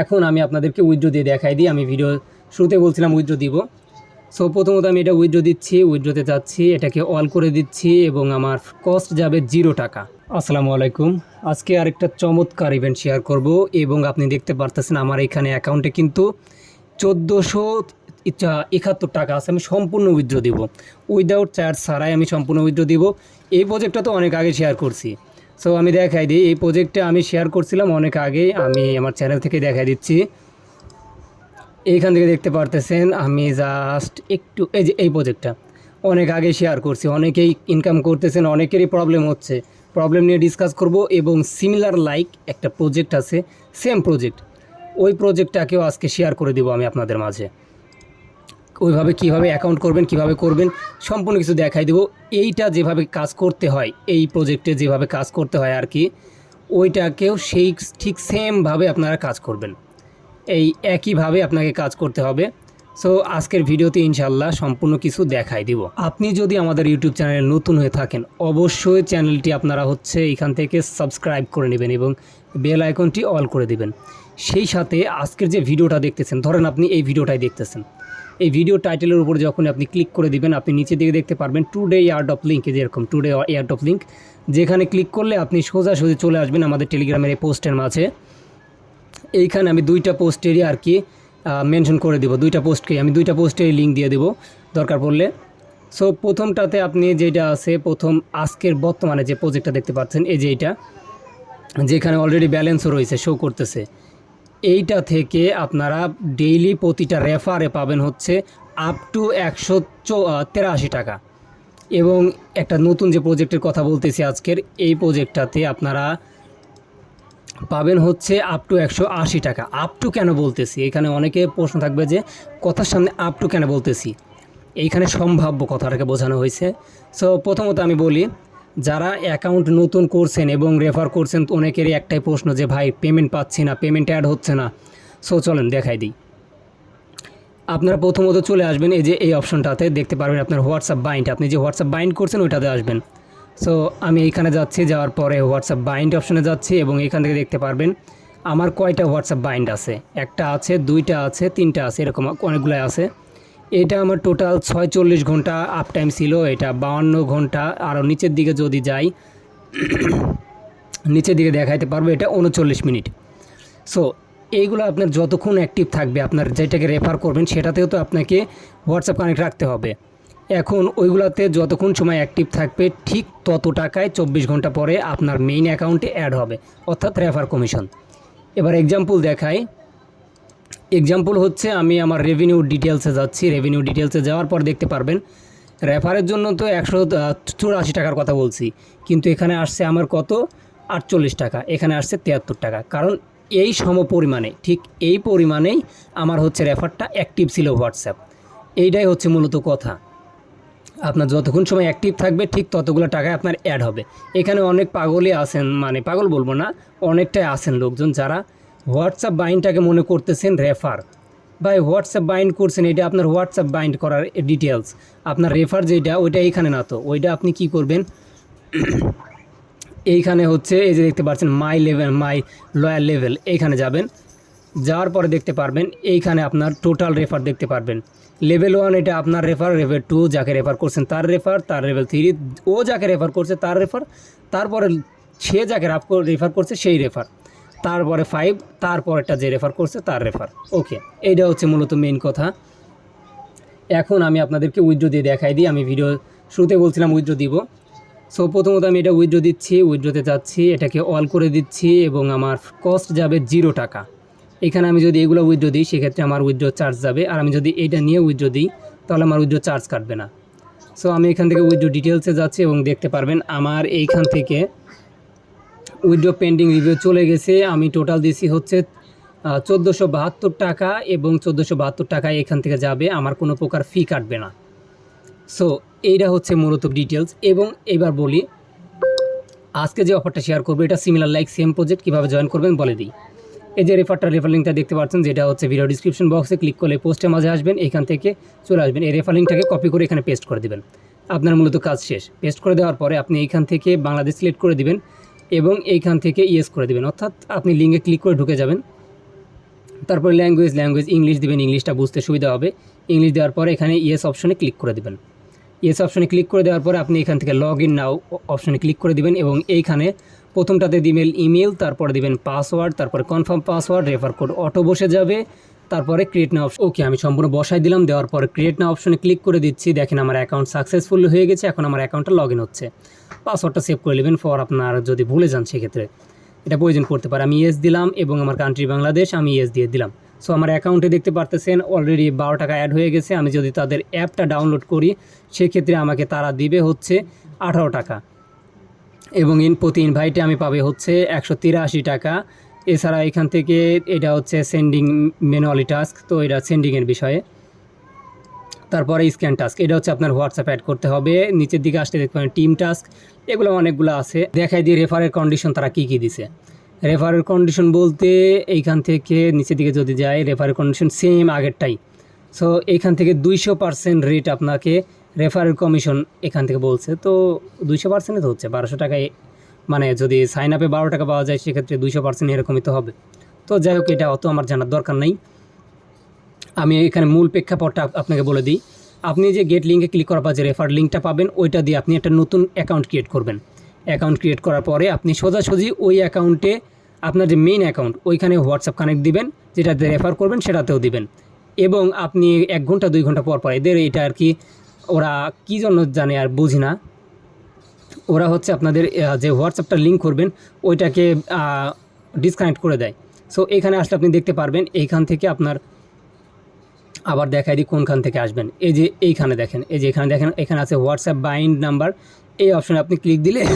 এখন আমি আপনাদেরকে উইথড্র দিয়ে দেখাই দিই। আমি ভিডিও শুরুতে বলছিলাম উইথড্র দিব। সো প্রথমত আমি এটা উইথড্র দিচ্ছি উইথড্রতে যাচ্ছি, এটাকে অল করে দিচ্ছি এবং আমার কস্ট যাবে জিরো টাকা। আসসালামু আলাইকুম। আজকে আরেকটা চমৎকার ইভেন্ট শেয়ার করব এবং আপনি দেখতে পারতেছেন আমার এখানে অ্যাকাউন্টে কিন্তু চোদ্দোশো একাত্তর টাকা আছে। আমি সম্পূর্ণ উইথড্র দিব। উইদাউট চার্জ ছাড়াই আমি সম্পূর্ণ উইথড্র দিব। এই প্রজেক্টটা তো অনেক আগে শেয়ার করছি। সো আমি দেখাই দিই। এই প্রজেক্টটা আমি শেয়ার করছিলাম অনেক আগেই। আমি আমার চ্যানেল থেকে দেখাই দিচ্ছি। এইখান থেকে দেখতে পারতেছেন, আমি জাস্ট একটু, এই যে এই প্রজেক্টটা অনেক আগে শেয়ার করছি। অনেকেই ইনকাম করতেছেন, অনেকেরই প্রবলেম হচ্ছে। প্রবলেম নিয়ে ডিসকাস করব এবং সিমিলার লাইক একটা প্রজেক্ট আছে সেম প্রজেক্ট ওই প্রজেক্টটাকেও আজকে শেয়ার করে দেবো আমি আপনাদের মাঝে। ওইভাবে কীভাবে অ্যাকাউন্ট করবেন, কীভাবে করবেন, সম্পূর্ণ কিছু দেখাই দেবো। এইটা যেভাবে কাজ করতে হয়, এই প্রজেক্টে যেভাবে কাজ করতে হয় আর কি, ওইটাকেও সেই ঠিক সেমভাবে আপনারা কাজ করবেন। এই একইভাবে আপনাকে কাজ করতে হবে। সো আজকের ভিডিওতে ইনশাল্লাহ সম্পূর্ণ কিছু দেখাই দিব। আপনি যদি আমাদের ইউটিউব চ্যানেলে নতুন হয়ে থাকেন, অবশ্যই চ্যানেলটি আপনারা হচ্ছে এখান থেকে সাবস্ক্রাইব করে নেবেন এবং বেল আইকনটি অল করে দিবেন। সেই সাথে আজকের যে ভিডিওটা দেখতেছেন, ধরেন আপনি এই ভিডিওটাই দেখতেছেন। এই ভিডিও টাইটেলের উপর যখন আপনি ক্লিক করে দিবেন, আপনি নিচে দিকে দেখতে পারবেন টুডে ইয়ার্ড অফ লিঙ্ক যেরকম টুডে ইয়ার্ড অফ লিঙ্ক যেখানে ক্লিক করলে আপনি সোজাসুজি চলে আসবেন আমাদের টেলিগ্রামের এই পোস্টের মাঝে। এইখানে আমি দুইটা পোস্টেরই আর কি মেনশন করে দেবো, দুইটা পোস্টকে আমি দুইটা পোস্টেরই লিঙ্ক দিয়ে দেবো, দরকার পড়লে। সো প্রথমটাতে আপনি যেটা আছে, প্রথম আজকের বর্তমানে যে প্রজেক্টটা দেখতে পাচ্ছেন, এই যে এইটা, যেখানে অলরেডি ব্যালেন্সও রয়েছে শো করতেছে। এইটা থেকে আপনারা ডেইলি প্রতিটা রেফারে পাবেন হচ্ছে আপ টু একশো টাকা। এবং একটা নতুন যে প্রজেক্টের কথা বলতেছি আজকের, এই প্রজেক্টটাতে আপনারা পাবেন হচ্ছে আপ টু একশো আশি টাকা। আপ টু কেন বলতেছি? এখানে অনেকে প্রশ্ন থাকবে যে, কথার সামনে আপ টু কেন বলতেছি? এইখানে সম্ভাব্য কথাটাকে বোঝানো হয়েছে। সো প্রথমত আমি বলি যারা অ্যাকাউন্ট নতুন করছেন এবং রেফার করছেন, অনেকেরই একটাই প্রশ্ন যে, ভাই পেমেন্ট পাচ্ছি না পেমেন্ট অ্যাড হচ্ছে না। সো চলেন দেখাই দিই। আপনারা প্রথমত চলে আসবেন এই যে, এই অপশনটাতে দেখতে পারবেন আপনার হোয়াটসঅ্যাপ বাইন্ড আপনি যে হোয়াটসঅ্যাপ বাইন্ড করছেন, ওইটাতে আসবেন। সো আমি এইখানে যাচ্ছি, যাওয়ার পরে হোয়াটসঅ্যাপ বাইন্ড অপশনে যাচ্ছি এবং এখান থেকে দেখতে পারবেন আমার কয়টা হোয়াটসঅ্যাপ বাইন্ড আছে। একটা আছে, দুইটা আছে, তিনটা আছে, এরকম অনেকগুলো আছে। এটা আমার টোটাল ছয়চল্লিশ ঘণ্টা আপ টাইম ছিল, এটা বাউান্ন ঘণ্টা। আরও নিচের দিকে যদি যাই, নিচের দিকে দেখাইতে পারব, এটা উনচল্লিশ মিনিট। সো এইগুলো আপনার যতক্ষণ অ্যাক্টিভ থাকবে, আপনার যেটাকে রেফার করবেন, সেটাতেও তো আপনাকে হোয়াটসঅ্যাপ কানেক্ট রাখতে হবে। এখন ওইগুলোতে যতক্ষণ সময় অ্যাক্টিভ থাকবে, ঠিক তত টাকায় চব্বিশ ঘণ্টা পরে আপনার মেইন অ্যাকাউন্টে অ্যাড হবে, অর্থাৎ রেফার কমিশন এবার এক্সাম্পল দেখাই। এক্সাম্পল হচ্ছে আমি আমার রেভিনিউ ডিটেলসে যাচ্ছি। রেভিনিউ ডিটেলসে যাওয়ার পর দেখতে পারবেন রেফারের জন্য তো একশো চুরাশি টাকার কথা বলছি। কিন্তু এখানে আসছে আমার কত? আটচল্লিশ টাকা। এখানে আসছে তিয়াত্তর টাকা। কারণ এই সম পরিমাণে, ঠিক এই পরিমাণেই আমার হচ্ছে রেফারটা অ্যাক্টিভ ছিল হোয়াটসঅ্যাপ এইটাই হচ্ছে মূলত কথা। আপনার যতক্ষণ সময় অ্যাক্টিভ থাকবে, ঠিক ততগুলো টাকায় আপনার অ্যাড হবে। এখানে অনেক পাগলই আছেন মানে পাগল বলব না, অনেকটাই আছেন লোকজন যারা হোয়াটসঅ্যাপ বাইন্ডটাকে মনে করতেছেন রেফার ভাই হোয়াটসঅ্যাপ বাইন্ড করছেন, এটা আপনার হোয়াটসঅ্যাপ বাইন্ড করার ডিটেলস আপনার রেফার যেটা, ওইটা এইখানে না তো। ওইটা আপনি কি করবেন? এইখানে হচ্ছে, এই যে দেখতে পাচ্ছেন my level my lower level এইখানে যাবেন। যাওয়ার পরে দেখতে পারবেন, এইখানে আপনার টোটাল রেফার দেখতে পারবেন। লেভেল ওয়ান এটা আপনার রেফার লেভেল টু যাকে রেফার করছেন তার রেফার তার লেভেল থ্রি ও যাকে রেফার করছে তার রেফার তারপরে সে যাকে রাফ রেফার করছে সেই রেফার তারপরে ফাইভ তারপরেরটা যে রেফার করছে তার রেফার ওকে এইটা হচ্ছে মূলত মেইন কথা। এখন আমি আপনাদেরকে উইথড্র দিয়ে দেখাই দিই। আমি ভিডিও শুরুতে বলছিলাম উইথড্র দিব। সো প্রথমত আমি এটা উইথড্র দিচ্ছি উইথড্রতে যাচ্ছি, এটাকে অল করে দিচ্ছি এবং আমার কস্ট যাবে জিরো টাকা। এখানে আমি যদি এগুলো উইথড্র দিই, সেক্ষেত্রে আমার উইথড্র চার্জ যাবে। আর আমি যদি এটা নিয়ে উইথড্র দিই, তাহলে আমার উইথড্র চার্জ কাটবে না। সো আমি এখান থেকে উইথড্র ডিটেলসে যাচ্ছি এবং দেখতে পারবেন, আমার এইখান থেকে উইথড্র পেন্ডিং রিভিউ চলে গেছে। আমি টোটাল দিছি হচ্ছে চোদ্দোশো বাহাত্তর টাকা এবং চোদ্দোশো বাহাত্তর টাকায় এখান থেকে যাবে। আমার কোনো প্রকার ফি কাটবে না। সো এইটা হচ্ছে মূলত ডিটেলস এবং এবার বলি, আজকে যে অফারটা শেয়ার করব, এটা সিমিলার লাইক সেম প্রজেক্ট কীভাবে জয়েন করবেন বলে দিই। এই যে রেফারটা রেফার লিঙ্কটা দেখতে পাচ্ছেন, যেটা হচ্ছে ভিডিও ডিসক্রিপশন বক্সে ক্লিক করলে পোস্টের মাঝে আসবেন, এখান থেকে চলে আসবেন। এই রেফার লিঙ্কটাকে কপি করে এখানে পেস্ট করে দেবেন। আপনার মূলত কাজ শেষ। পেস্ট করে দেওয়ার পরে আপনি এখান থেকে বাংলাদেশ সিলেক্ট করে দিবেন। এবং এইখান থেকে ইয়েস করে দিবেন। অর্থাৎ আপনি লিঙ্কে ক্লিক করে ঢুকে যাবেন। তারপরে ল্যাঙ্গুয়েজ ল্যাঙ্গুয়েজ ইংলিশ দেবেন ইংলিশটা বুঝতে সুবিধা হবে। ইংলিশ দেওয়ার পরে এখানে ইয়েস অপশনে ক্লিক করে দেবেন। ইয়েস অপশনে ক্লিক করে দেওয়ার পরে আপনি এখান থেকে লগ ইন নাও অপশনে ক্লিক করে দিবেন এবং এইখানে প্রথমটাতে দিবেন ইমেল তারপরে দিবেন পাসওয়ার্ড তারপরে confirm password refer code auto বসে যাবে। তারপরে ক্রিয়েট না অপশন ওকে আমি সম্পূর্ণ বসাই দিলাম, দেওয়ার পরে ক্রিয়েট না অপশনে ক্লিক করে দিচ্ছি। দেখেন আমার অ্যাকাউন্ট সাকসেসফুল হয়ে গেছে, এখন আমার অ্যাকাউন্টটা লগ ইন হচ্ছে। পাসওয়ার্ডটা সেভ করে নেবেন ফর আপনার যদি ভুলে যান সেক্ষেত্রে। এটা প্রয়োজন পড়তে পারে। আমি ইয়েস দিলাম এবং আমার কান্ট্রি বাংলাদেশ, আমি ইয়েস দিয়ে দিলাম। সো আমার অ্যাকাউন্টে দেখতে পারতেছেন অলরেডি বারো টাকা অ্যাড হয়ে গেছে। আমি যদি তাদের অ্যাপটা ডাউনলোড করি, সেক্ষেত্রে আমাকে তারা দিবে হচ্ছে আঠারো টাকা। এবং ইন প্রতি ইনভাইটে আমি পাবে হচ্ছে একশো তিরাশি টাকা। এছাড়া এখান থেকে এটা হচ্ছে সেন্ডিং ম্যানুয়ালি টাস্ক তো এটা সেন্ডিংয়ের বিষয়ে। তারপরে স্ক্যান টাস্ক এটা হচ্ছে আপনার হোয়াটসঅ্যাপ অ্যাড করতে হবে। নিচের দিকে আসতে দেখতে পারেন টিম টাস্ক এগুলো অনেকগুলো আছে। দেখাই দিয়ে রেফারের কন্ডিশন তারা কী কী দিছে। রেফারের কন্ডিশন বলতে এইখান থেকে নিচের দিকে যদি যায় রেফারের কন্ডিশন সেম আগেরটাই। সো এইখান থেকে দুইশো পার্সেন্ট রেট আপনাকে রেফারের কমিশন এখান থেকে বলছে। তো দুইশো পার্সেন্টে তো হচ্ছে, বারোশো টাকায় মানে যদি সাইন আপে বারো টাকা পাওয়া যায়, সেক্ষেত্রে দুইশো পার্সেন্ট এরকমই তো হবে। তো যাই হোক, এটা অত আমার জানার দরকার নেই। আমি এখানে মূল প্রেক্ষাপটটা আপনাকে বলে দিই। আপনি যে গেট লিঙ্কে ক্লিক করার পর যে রেফার লিঙ্কটা পাবেন, ওইটা দিয়ে আপনি একটা নতুন অ্যাকাউন্ট ক্রিয়েট করবেন। অ্যাকাউন্ট ক্রিয়েট করার পরে আপনি সোজাসুজি ওই অ্যাকাউন্টে আপনার যে মেইন অ্যাকাউন্ট ওইখানে হোয়াটসঅ্যাপ কানেক্ট দিবেন, যেটাতে রেফার করবেন, সেটাতেও দিবেন। এবং আপনি এক ঘণ্টা, দুই ঘণ্টা পর পর এদের এটা আর কি, ওরা কী জন্য জানে আর বুঝি না। ওরা হচ্ছে আপনাদের যে হোয়াটসঅ্যাপটা লিঙ্ক করবেন, ওইটাকে ডিসকানেক্ট করে দেয়। সো এখানে আসলে আপনি দেখতে পারবেন, এইখান থেকে আপনার আবার দেখাই দিই কোনখান থেকে আসবেন। এই যে এইখানে দেখেন, এই যে এখানে দেখেন, এখানে আছে হোয়াটসঅ্যাপ বাইন্ড নাম্বার এই অপশানে আপনি ক্লিক দিলে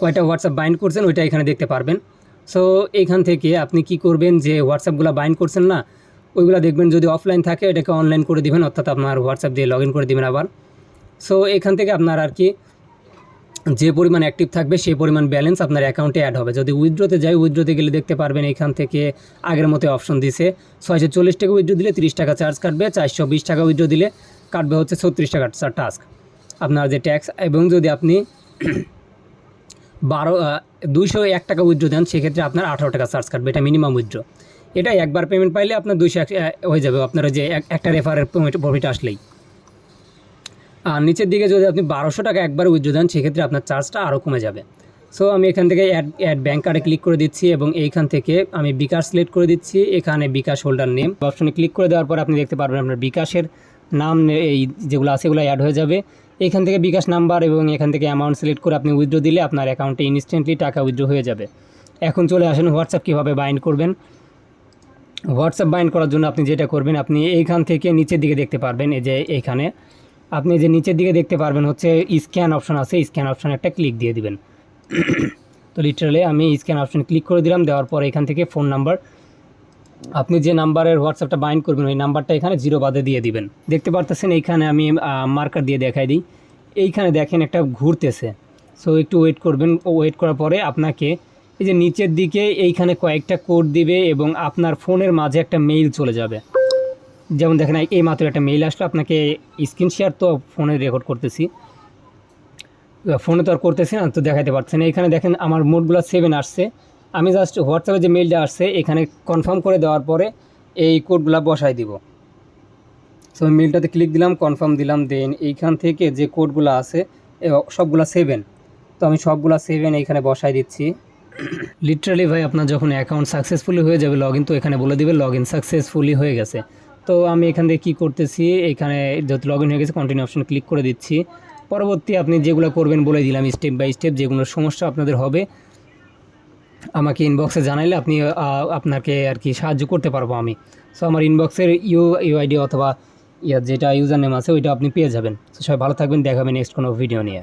কয়টা হোয়াটসঅ্যাপ বাইন্ড করছেন, ওইটা এখানে দেখতে পারবেন। সো এইখান থেকে আপনি কি করবেন যে হোয়াটসঅ্যাপগুলো বাইন্ড করছেন না, ওইগুলো দেখবেন যদি অফলাইন থাকে এটাকে অনলাইন করে দিবেন, অর্থাৎ আপনার হোয়াটসঅ্যাপ দিয়ে লগ করে দিবেন আবার। সো এখান থেকে আপনার আর কি যে পরিমাণ অ্যাক্টিভ থাকবে, সেই পরিমাণ ব্যালেন্স আপনার অ্যাকাউন্টে অ্যাড হবে। যদি উইথড্রোতে যাই উইথড্রোতে গেলে দেখতে পারবেন এখান থেকে আগের মতো অপশন দিছে। ছয়শো চল্লিশ টাকা উইথড্রো দিলে তিরিশ টাকা চার্জ কাটবে, চারশো বিশ টাকা উইথড্রো দিলে কাটবে হচ্ছে ছত্রিশ টাকা টাস্ক আপনার যে ট্যাক্স এবং যদি আপনি বারো দুইশো এক টাকা উইথড্রো দেন, সেক্ষেত্রে আপনার আঠারো টাকা চার্জ কাটবে। এটা মিনিমাম উইথড্রো এটা একবার পেমেন্ট পাইলে আপনার দুইশো এক হয়ে যাবে। আপনার যে এক- একটা রেফারের প্রফিট আসলেই। আর নিচের দিকে যদি আপনি বারোশো টাকা একবার উইথড্রো দেন, সেক্ষেত্রে আপনার চার্জটা আরও কমে যাবে। সো আমি এখান থেকে অ্যাড অ্যাড ব্যাঙ্ক কার্ডে ক্লিক করে দিচ্ছি এবং এইখান থেকে আমি বিকাশ সিলেক্ট করে দিচ্ছি। এখানে বিকাশ হোল্ডার নেম অপশনে ক্লিক করে দেওয়ার পর আপনি দেখতে পারবেন আপনার বিকাশের নাম, এই যেগুলো আছে, এগুলো অ্যাড হয়ে যাবে। এখান থেকে বিকাশ নাম্বার এবং এখান থেকে অ্যামাউন্ট সিলেক্ট করে আপনি উইথড্রো দিলে আপনার অ্যাকাউন্টে ইনস্ট্যান্টলি টাকা উইথড্রো হয়ে যাবে। এখন চলে আসেন হোয়াটসঅ্যাপ কীভাবে বাইন্ড করবেন। হোয়াটসঅ্যাপ বাইন্ড করার জন্য আপনি যেটা করবেন, আপনি এইখান থেকে নিচের দিকে দেখতে পারবেন, এই যে এইখানে। আপনি যে নিচের দিকে দেখতে পারবেন হচ্ছে স্ক্যান অপশন আছে স্ক্যান অপশন একটা ক্লিক দিয়ে দিবেন। তো লিটারালি আমি স্ক্যান অপশন ক্লিক করে দিলাম, দেওয়ার পর এখান থেকে ফোন নাম্বার আপনি যে নাম্বারের হোয়াটসঅ্যাপটা বাইন্ড করবেন, ওই নাম্বারটা এখানে জিরো বাদে দিয়ে দিবেন। দেখতে পারতেছেন এইখানে আমি মার্কার দিয়ে দেখাই দিই। এইখানে দেখেন একটা ঘুরতেছে। সো একটু ওয়েট করবেন ওয়েট করার পরে আপনাকে এই যে নিচের দিকে এইখানে কয়েকটা কোড দিবে এবং আপনার ফোনের মাঝে একটা মেইল চলে যাবে। যেমন দেখেন, এই মাত্র একটা মেইল আসলো, আপনাকে স্ক্রিন শেয়ার তো ফোনে রেকর্ড করতেছি। ফোনে তো আর করতেছি না, তো দেখাতে পারছেন এখানে দেখেন, আমার মোডগুলো সেভেন আসছে। আমি জাস্ট হোয়াটসঅ্যাপে যে মেইলটা আসছে, এখানে কনফার্ম করে দেওয়ার পরে এই কোডগুলো বসাই দিব। সো মেইলটাতে ক্লিক দিলাম কনফার্ম দিলাম দেন এইখান থেকে যে কোডগুলো আছে সবগুলা সেভেন তো আমি সবগুলা সেভেন এইখানে বসাই দিচ্ছি। লিটারালি ভাই, আপনার যখন অ্যাকাউন্ট সাকসেসফুলি হয়ে যাবে লগ তো এখানে বলে দিবে লগ ইন সাকসেসফুলি হয়ে গেছে। তো আমি এখান থেকে কী করতেছি? এখানে যত লগ ইন হয়ে গেছে কন্টিনিউ অপশন ক্লিক করে দিচ্ছি। পরবর্তী আপনি যেগুলো করবেন বলে দিলাম স্টেপ বাই স্টেপ যেগুলো সমস্যা আপনাদের হবে, আমাকে ইনবক্সে জানাইলে আপনি আপনাকে আর কি সাহায্য করতে পারব আমি। সো আমার ইনবক্সের ইউ ইউআইডি অথবা ইয়ার যেটা ইউজার নেম আছে, ওইটা আপনি পেয়ে যাবেন। তো সবাই ভালো থাকবেন দেখাবেন নেক্সট কোনো ভিডিও নিয়ে।